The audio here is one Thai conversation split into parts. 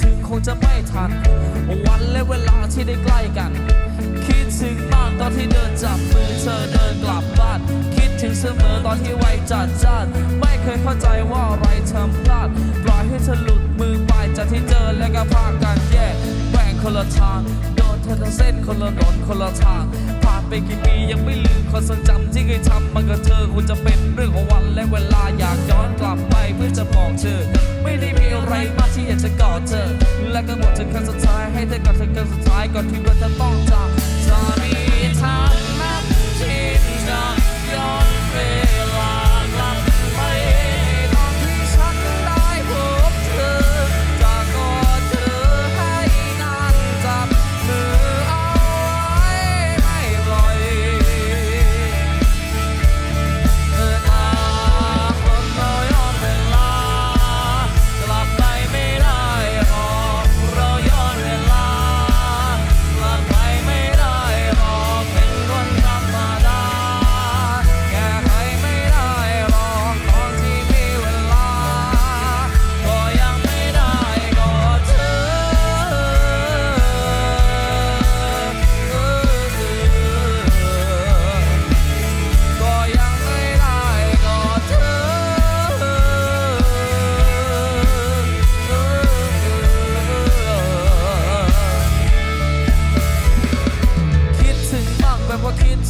ถึงคงจะไม่ทัน วันและเวลาที่ได้ใกล้กัน คิดถึงมากตอนที่เดินจับมือเธอเดินกลับบ้าน คิดถึงเสมอตอนที่ไวจัดจ้านไม่เคยเข้าใจว่าอะไรทำพลาดปล่อยให้เธอหลุดมือไปจากที่เจอและก็พากันแยกแบ่งคนละทาง คนละเส้นคนละหนนคนละทางผ่านไปกี่ปียังไม่ลืมความทรงจำที่เคยทำมากับเธอคุณจะเป็นเรื่องของวันและเวลาอยากย้อนกลับไปเพื่อจะบอกเธอ ไม่ได้มีอะไรมากที่อยากจะกอดเธอ และก็หมดถึงครั้งสุดท้ายให้เธอกอดเธอครั้งสุดท้ายก่อนที่เราจะต้อง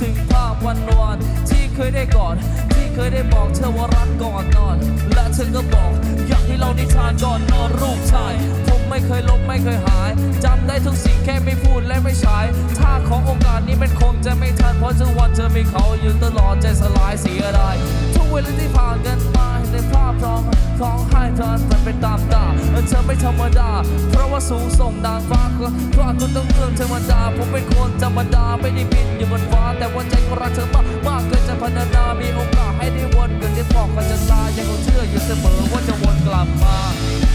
ถึงภาพวันวานที่เคยได้กอดที่เคยได้บอกเธอว่ารักก่อนนอน และเธอก็บอกอยากให้เรานิทานก่อนนอนรูปชาย ผมไม่เคยลบไม่เคยหายจำได้ทุกสิ่งแค่ไม่พูดและไม่ใช้ถ้าของโอกาสนี้มันคงจะไม่ทันเพราะทุกวันเธอมีเขาอยู่ตลอดใจสลายเสียดายทุกเวลาที่ผ่านกันมาเห็นในภาพร้องร้องไห้เธอมันเป็นตามตา เธอไม่ธรรมดา เพราะว่าสูงส่งดางฟ้าก็เพราะคุณต้องเรื่องธรรมดา ผมเป็นคนธรรมดาไม่ได้บินอยู่บนฟ้า แต่ว่าใจก็รักเธอมากมากเกินจะพรรณนามีโอกาสให้ได้วนเกินที่บอกก็จะลายังคงเชื่ออยู่เสมอว่าจะวนกลับมา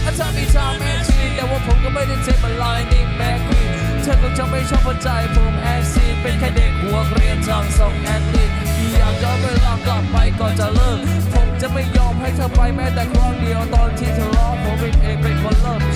อาจจะมีชาแมนชีแต่ว่าผมก็ไม่ได้เจ็บอะไรนี่แม่ควีนเธอคงจะไม่ชอบหัวใจผมแอนซีเป็นแค่เด็กหัวเรียนทางส่งแอนดี้ อยากย้อนเวลากลับไปก่อนจะเลิก ผมจะไม่ยอมให้เธอไปแม้แต่ครั้งเดียวตอนที่เธอร้องผมเองเป็นคนเลิก